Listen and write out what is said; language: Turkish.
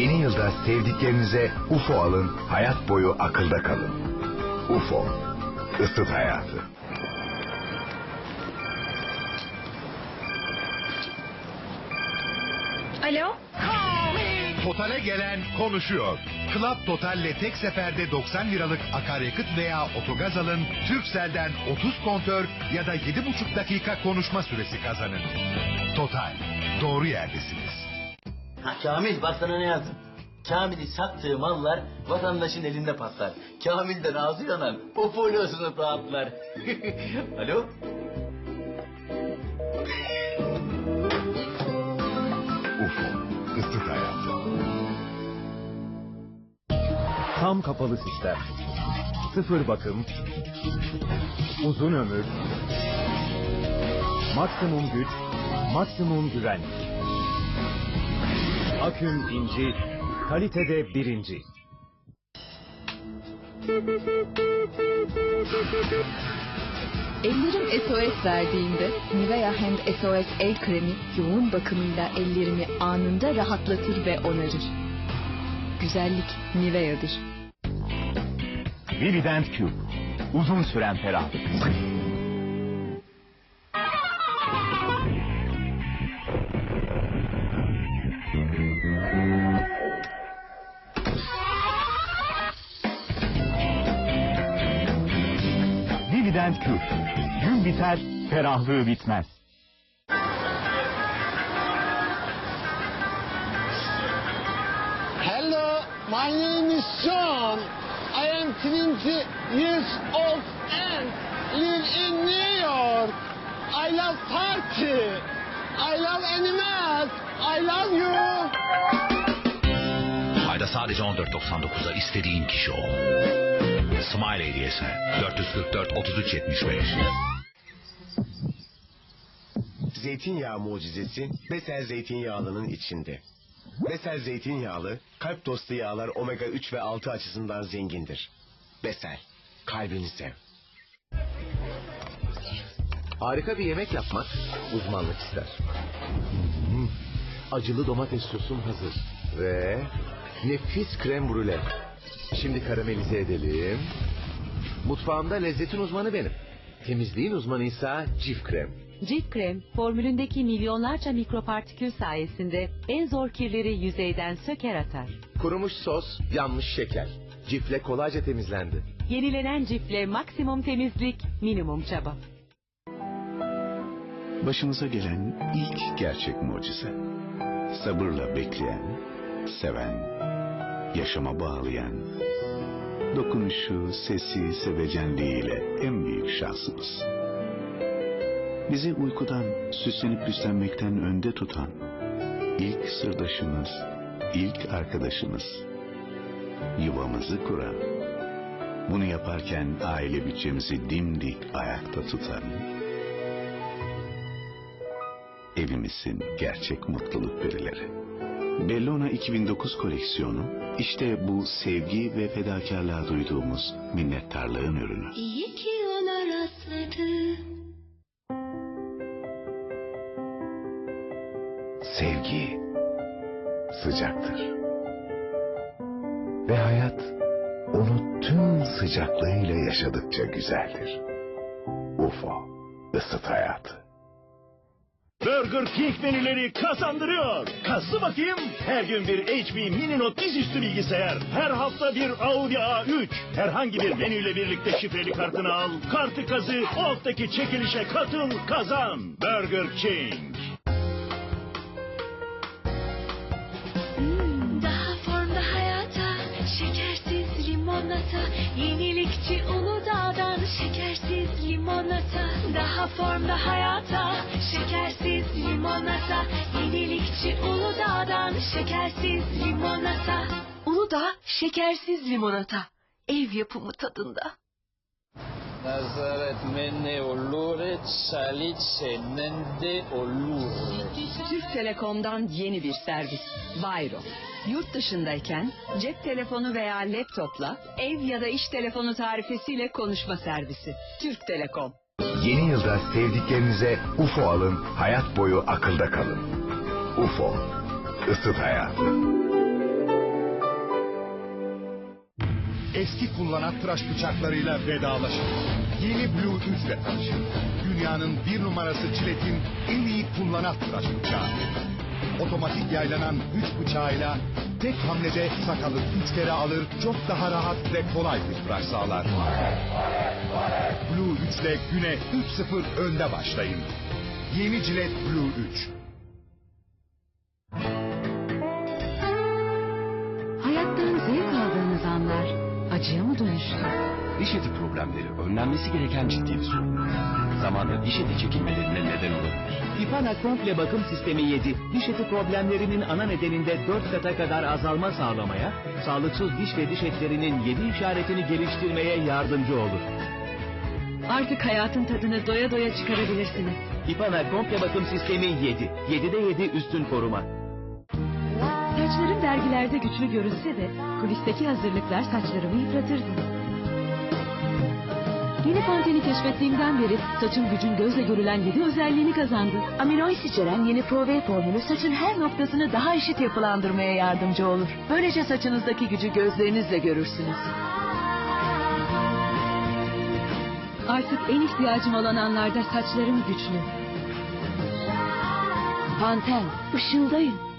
Yeni yılda sevdiklerinize UFO alın, hayat boyu akılda kalın. UFO, ısıt hayatı. Alo? Total'e gelen konuşuyor. Club Total'le tek seferde 90 liralık akaryakıt veya otogaz alın. Turkcell'den 30 kontör ya da 7,5 dakika konuşma süresi kazanın. Total, doğru yerdesiniz. Ha Kamil bak sana ne yazdım. Kamil'i sattığı mallar vatandaşın elinde patlar. Kamil'den ağzı yanan o folyosunu dağıtlar. Alo? UFO, ısıt hayatı. Tam kapalı sistem. Sıfır bakım. Uzun ömür. Maksimum güç. Maksimum güvenlik. Aküm inci. Kalitede birinci. Ellerim SOS verdiğinde Nivea Hand SOS el kremi yoğun bakımıyla ellerimi anında rahatlatır ve onarır. Güzellik Nivea'dır. Vivident Cube. Uzun süren ferahlık. Vivident Cube. Gün biter, ferahlığı bitmez. Hello, my name is John. I am 20 years old and live in New York. I love party. I love animals. I love you. Sadece 14.99'a istediğin kişi ol. Smile hediyesi 444 33 75. Zeytinyağı mucizesi Besel zeytinyağlının içinde. Besel zeytinyağlı kalp dostu yağlar omega 3 ve 6 açısından zengindir. Besel, kalbini sev. Harika bir yemek yapmak uzmanlık ister. Acılı domates sosum hazır. Ve nefis krem brûlée. Şimdi karamelize edelim. Mutfağımda lezzetin uzmanı benim. Temizliğin uzmanıysa cif krem. Cilt krem, formülündeki milyonlarca mikropartikül sayesinde en zor kirleri yüzeyden söker atar. Kurumuş sos, yanmış şeker. Cifle kolayca temizlendi. Yenilenen cifle maksimum temizlik, minimum çaba. Başımıza gelen ilk gerçek mucize. Sabırla bekleyen, seven, yaşama bağlayan, dokunuşu, sesi, sevecenliğiyle en büyük şansımız. Bizi uykudan, süslenip püslenmekten önde tutan, ilk sırdaşımız, ilk arkadaşımız, yuvamızı kuran, bunu yaparken aile bütçemizi dimdik ayakta tutan, evimizin gerçek mutluluk verileri. Bellona 2009 koleksiyonu işte bu sevgi ve fedakarlığa duyduğumuz minnettarlığın ürünü. İyi ki ona rastladım. Sevgi sıcaktır. Ve hayat onu tüm sıcaklığıyla yaşadıkça güzeldir. UFO, ısıt hayatı. Burger King menüleri kazandırıyor. Kazı bakayım. Her gün bir HP Mini Note dizüstü bilgisayar. Her hafta bir Audi A3. Herhangi bir menüyle birlikte şifreli kartını al. Kartı kazı, o haftaki çekilişe katıl, kazan. Burger King. Daha formda hayata şekersiz limonata Yenilikçi Uludağ'dan şekersiz limonata Daha formda hayata. Şekersiz limonata Yenilikçi Uludağ'dan şekersiz limonata. Uludağ şekersiz limonata Ev yapımı tadında Nazaret menne olure salice nende olure. Türk Telekom'dan yeni bir servis. Bayro. Yurt dışındayken cep telefonu veya laptopla ev ya da iş telefonu tarifesiyle konuşma servisi. Türk Telekom. Yeni yılda sevdiklerinize UFO alın, hayat boyu akılda kalın. UFO, ısıt hayatı. Eski kullanan tıraş bıçaklarıyla vedalaşın. Yeni Blue 3 ile tanışın. Dünyanın bir numarası Cilet'in en iyi kullanan tıraş bıçağı. Otomatik yaylanan güç bıçağıyla tek hamlede sakalı üç kere alır, çok daha rahat ve kolay bir tıraş sağlar. Blue 3 ile güne 3-0 önde başlayın. Yeni Cilet Blue 3. Diş eti problemleri önlenmesi gereken ciddi bir sorun. Zamanla diş eti çekilmelerine neden olabilir. Pipana komple bakım sistemi 7, diş eti problemlerinin ana nedeninde 4 kata kadar azalma sağlamaya, sağlıksız diş ve diş etlerinin 7 işaretini geliştirmeye yardımcı olur. Artık hayatın tadını doya doya çıkarabilirsiniz. Pipana komple bakım sistemi 7, 7'de 7 üstün koruma. Saçlarım dergilerde güçlü görünse de kulisteki hazırlıklar saçlarımı yıpratırdı. Yeni Panten'i keşfettiğimden beri saçın gücün gözle görülen 7 özelliğini kazandı. Aminois içeren yeni Pro V formülü saçın her noktasını daha eşit yapılandırmaya yardımcı olur. Böylece saçınızdaki gücü gözlerinizle görürsünüz. Artık en ihtiyacım olan anlarda saçlarım güçlü. Panten, ışıldayın.